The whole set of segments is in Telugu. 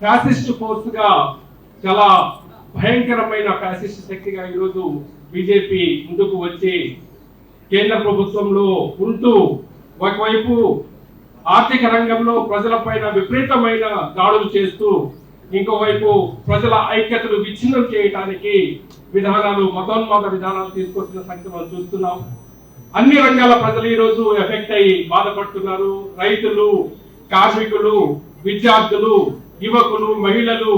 ఫ్యాసిస్ట్ ఫోర్స్గా చాలా భయంకరమైన ఫ్యాసిస్ట్ శక్తిగా ఈరోజు బీజేపీ ముందుకు వచ్చి కేంద్ర ప్రభుత్వంలో ఉంటూ ఒకవైపు ఆర్థిక రంగంలో ప్రజలపైన విపరీతమైన దాడులు చేస్తూ ఇంకోవైపు ప్రజల ఐక్యతను విచ్ఛిన్నం చేయడానికి విధానాలు మతోన్మాద విధానాలు తీసుకొచ్చిన సంగతి మనం చూస్తున్నాం. అన్ని రంగాల ప్రజలు ఈరోజు ఎఫెక్ట్ అయ్యి బాధపడుతున్నారు. రైతులు కార్మికులు విద్యార్థులు యువకులు మహిళలు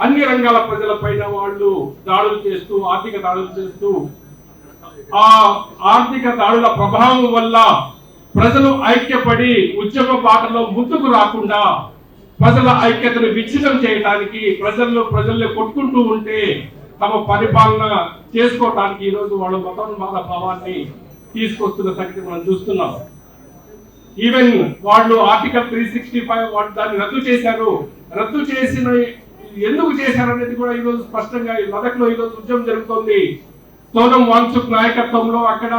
అన్ని రంగాల ప్రజల పైన వాళ్ళు దాడులు చేస్తూ ఆర్థిక దాడులు చేస్తూ ఆ ఆర్థిక దాడుల ప్రభావం వల్ల ప్రజలు ఐక్యపడి ఉద్యమ బాటలో ముందుకు రాకుండా ప్రజల ఐక్యతను విచ్ఛిన్నం చేయడానికి ప్రజల్లో ప్రజల్ని కొట్టుకుంటూ ఉంటే తమ పరిపాలన చేసుకోవటానికి ఈరోజు రోజు వాళ్ళు మతోన్మాద భావాన్ని తీసుకొస్తున్న సంగతి మనం చూస్తున్నాం. ఈవెన్ వాళ్ళు ఆర్టికల్ త్రీ సిక్స్టీ ఫైవ్ వాళ్ళు దాన్ని రద్దు చేశారు. రద్దు చేసిన ఎందుకు చేశారు అనేది కూడా ఈరోజు స్పష్టంగా మొదట్లో ఈరోజు ఉద్యమం జరుగుతోంది. సోనం వాంగ్చుక్ నాయకత్వంలో అక్కడ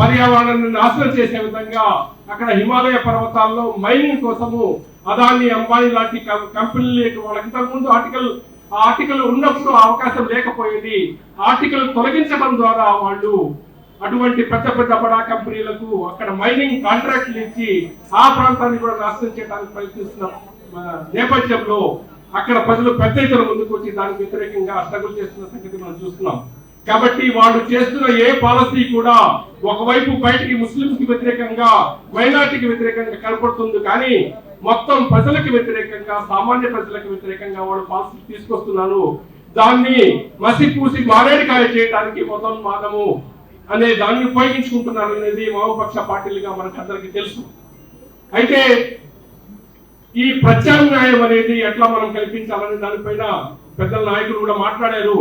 పర్యావరణాన్ని నాశనం చేసే విధంగా అక్కడ హిమాలయ పర్వతాల్లో మైనింగ్ కోసము అదాని అంబానీ లాంటి కంపెనీలు వాళ్ళకి ఇంతకుముందు ఆర్టికల్ ఆర్టికల్ ఉన్నప్పుడు అవకాశం లేకపోయేది. ఆర్టికల్ తొలగించడం ద్వారా వాళ్ళు అటువంటి పెద్ద పెద్ద బడా కంపెనీలకు అక్కడ మైనింగ్ కాంట్రాక్ట్లు ఇచ్చి ఆ ప్రాంతాన్ని కూడా నాశనం చేయడానికి ప్రయత్నిస్తున్న నేపథ్యంలో అక్కడ ప్రజలు పెద్ద ఎత్తున ముందుకు వచ్చి దానికి వ్యతిరేకంగా స్ట్రగుల్ చేస్తున్న సంగతి మనం చూస్తున్నాం. కాబట్టి వాళ్ళు చేస్తున్న ఏ పాలసీ కూడా ఒకవైపు బయటికి ముస్లింస్కి వ్యతిరేకంగా మైనార్టీకి వ్యతిరేకంగా కనపడుతుంది కానీ మొత్తం ప్రజలకు వ్యతిరేకంగా సామాన్య ప్రజలకు వ్యతిరేకంగా వాళ్ళు పాలసీ తీసుకొస్తున్నారు. దాన్ని మసిపూసి మారేడుకాయ చేయడానికి మొత్తం మానము అనే దాన్ని ఉపయోగించుకుంటున్నారు అనేది వామపక్ష పార్టీలుగా మనకు అందరికీ తెలుసు. అయితే ఈ ప్రత్యామ్నాయం అనేది ఎట్లా మనం కల్పించాలనే దానిపైన పెద్దల నాయకులు కూడా మాట్లాడారు.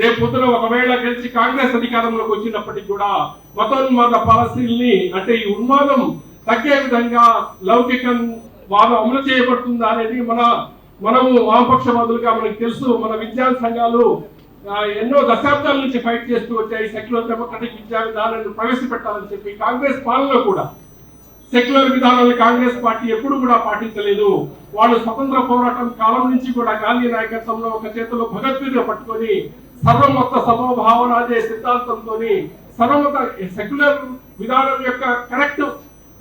రేపు పొద్దున ఒకవేళ గెలిచి కాంగ్రెస్ అధికారంలోకి వచ్చినప్పటికీ కూడా మతోన్మాద పాలసీల్ని అంటే ఈ ఉన్మాదం తగ్గే విధంగా లౌకికం వాదం అమలు చేయబడుతుందా అనేది మన మనము వామపక్షవాదులుగా మనకు తెలుసు. మన విద్యా సంఘాలు ఎన్నో దశాబ్దాల నుంచి ఫైట్ చేస్తూ వచ్చాయి. సెక్యులర్ డెమోక్రటిక్ విద్యా విధానాన్ని ప్రవేశపెట్టాలని చెప్పి కాంగ్రెస్ పాలనలో కూడా సెక్యులర్ విధానాన్ని కాంగ్రెస్ పార్టీ ఎప్పుడు కూడా పాటించలేదు. వాళ్ళు స్వతంత్ర పోరాటం కాలం నుంచి కూడా గాంధీ నాయకత్వంలో ఒక చేతిలో భగవద్గీత పట్టుకొని సర్వమత సమభావన అనే సిద్ధాంతంతో సర్వమత సెక్యులర్ విధానం యొక్క కరెక్ట్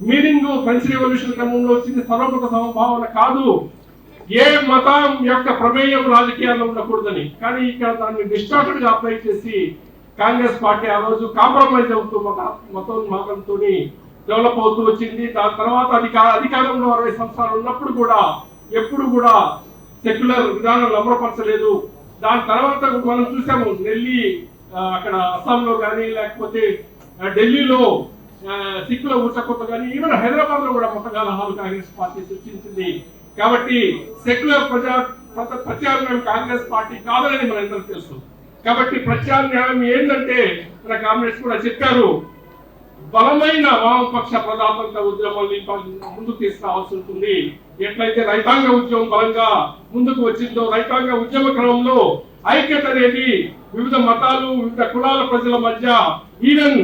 మీనింగ్ ఫ్రెంచ్ రెవల్యూషన్ క్రమంలో వచ్చింది. సర్వమత సమభావన కాదు. ఏ మతం యొక్క ప్రమేయం రాజకీయాల్లో ఉండకూడదని. కానీ ఇక్కడ దాన్ని డిస్టార్టెడ్గా అప్లై చేసి కాంగ్రెస్ పార్టీ ఆ రోజు కాంప్రమైజ్ అవుతూ మత మతోన్మాదంతో డెవలప్ అవుతూ వచ్చింది. దాని తర్వాత అధికార అధికారంలో అరవై సంవత్సరాలు ఉన్నప్పుడు కూడా ఎప్పుడు కూడా సెక్యులర్ విధానాలు అమలుపరచలేదు దాని తర్వాత మనం చూసాము ఢిల్లీ అక్కడ అస్సాంలో కానీ లేకపోతే ఢిల్లీలో సిక్కుల ఊచకొత్త కానీ ఈవెన్ హైదరాబాద్లో కూడా మతగాలహాలు కాంగ్రెస్ పార్టీ సృష్టించింది. కాబట్టి సెక్యులర్ ప్రజా ప్రత్యామ్నాయం కాంగ్రెస్ పార్టీ కాదని మనందరికీ తెలుసు. కాబట్టి ప్రత్యామ్నాయం ఏంటంటే మన కాంగ్రెస్ కూడా చెప్పారు బలమైన వామపక్ష ప్రజాతంత్ర ఉద్యమాన్ని ముందుకు తీసుకురావాల్సి ఉంటుంది. ఎట్లయితే రైతాంగ ఉద్యమం బలంగా ముందుకు వచ్చిందో రైతాంగ ఉద్యమ క్రమంలో ఐక్యత అనేది వివిధ మతాలు వివిధ కులాల ప్రజల మధ్య ఈవెన్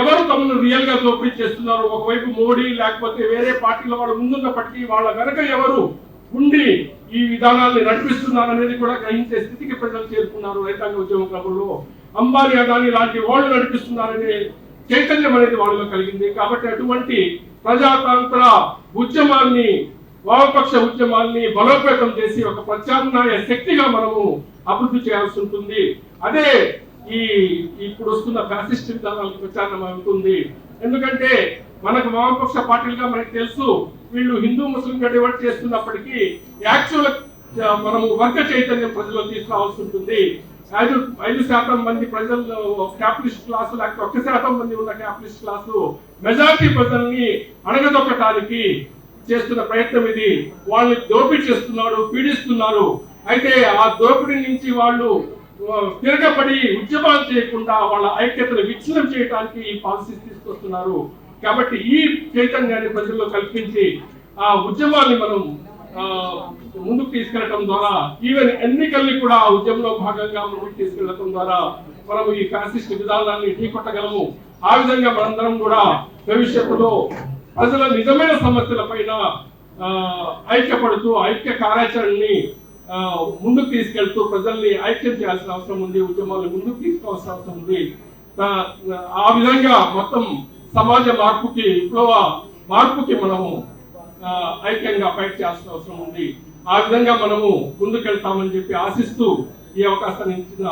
ఎవరు తమను రియల్గా దోపిడీ చేస్తున్నారు ఒకవైపు మోడీ లేకపోతే వేరే పార్టీల వాళ్ళు ముందున్నప్పటికీ వాళ్ళ వెనక ఎవరు ఉండి ఈ విధానాన్ని నడిపిస్తున్నారు అనేది కూడా గ్రహించే స్థితికి ప్రజలు చేరుకున్నారు రైతాంగ ఉద్యమ క్రమంలో అంబానీ అదాని లాంటి వాళ్ళు నడిపిస్తున్నారనే చైతన్యం అనేది వాళ్ళలో కలిగింది. కాబట్టి అటువంటి ప్రజాతంత్ర ఉద్యమాన్ని వామపక్ష ఉద్యమాన్ని బలోపేతం చేసి ఒక ప్రత్యామ్నాయ శక్తిగా మనము అభివృద్ధి చేయాల్సి ఉంటుంది. అదే ఈ ఇప్పుడు వస్తున్న ఫ్యాసిస్ట్ విధానాలకు ప్రచారం అవుతుంది. ఎందుకంటే మనకు వామపక్ష పార్టీలుగా మనకు తెలుసు వీళ్ళు హిందూ ముస్లింగా డివైడ్ చేస్తున్నప్పటికీ యాక్చువల్ మనము వర్గ చైతన్యం ప్రజల్లో తీసుకురావాల్సి ఉంటుంది. ఐదు ఐదు శాతం మంది ప్రజలు క్యాపిటలిస్ట్ క్లాసు లేకపోతే ఒక్క శాతం మంది ఉన్న క్యాపిటలిస్ట్ క్లాసు మెజారిటీ ప్రజల్ని అణగదొక్కటానికి చేస్తున్న ప్రయత్నం ఇది. వాళ్ళని దోపిడీ చేస్తున్నాడు పీడిస్తున్నారు. అయితే ఆ దోపిడీ నుంచి వాళ్ళు తిరగబడి ఉద్యమాలు చేయకుండా వాళ్ళ ఐక్యతను విచ్ఛిన్నం చేయడానికి ఈ పాలసీస్ తీసుకొస్తున్నారు. కాబట్టి ఈ చైతన్యాన్ని ప్రజల్లో కల్పించి ఆ ఉద్యమాన్ని మనం ఆ, ముందుకు తీసుకెళ్ళడం ద్వారా ఈవెన్ ఎన్నికల్ని కూడా ఆ ఉద్యమంలో భాగంగా ముందుకు తీసుకెళ్ళటం ద్వారా మనము ఈ ఫ్యాసిస్ట్ విధానాన్ని ఢీకొట్టగలము. ఆ విధంగా మనందరం కూడా భవిష్యత్తులో ప్రజల నిజమైన సమస్యల పైన ఆ, ఐక్యపడుతూ ఐక్య కార్యాచరణని ముందుకు తీసుకెళ్తూ ప్రజల్ని ఐక్యం చేయాల్సిన అవసరం ఉంది ఉద్యమాలు ముందుకు తీసుకోవాల్సిన అవసరం ఉంది. ఆ, విధంగా మొత్తం సమాజ మార్పుకి విప్లవ మార్పుకి మనము ఐక్యంగా ఫైట్ చేయాల్సిన అవసరం ఉంది. ఆ విధంగా మనము ముందుకెళ్తామని చెప్పి ఆశిస్తూ ఈ అవకాశాన్ని ఇచ్చిన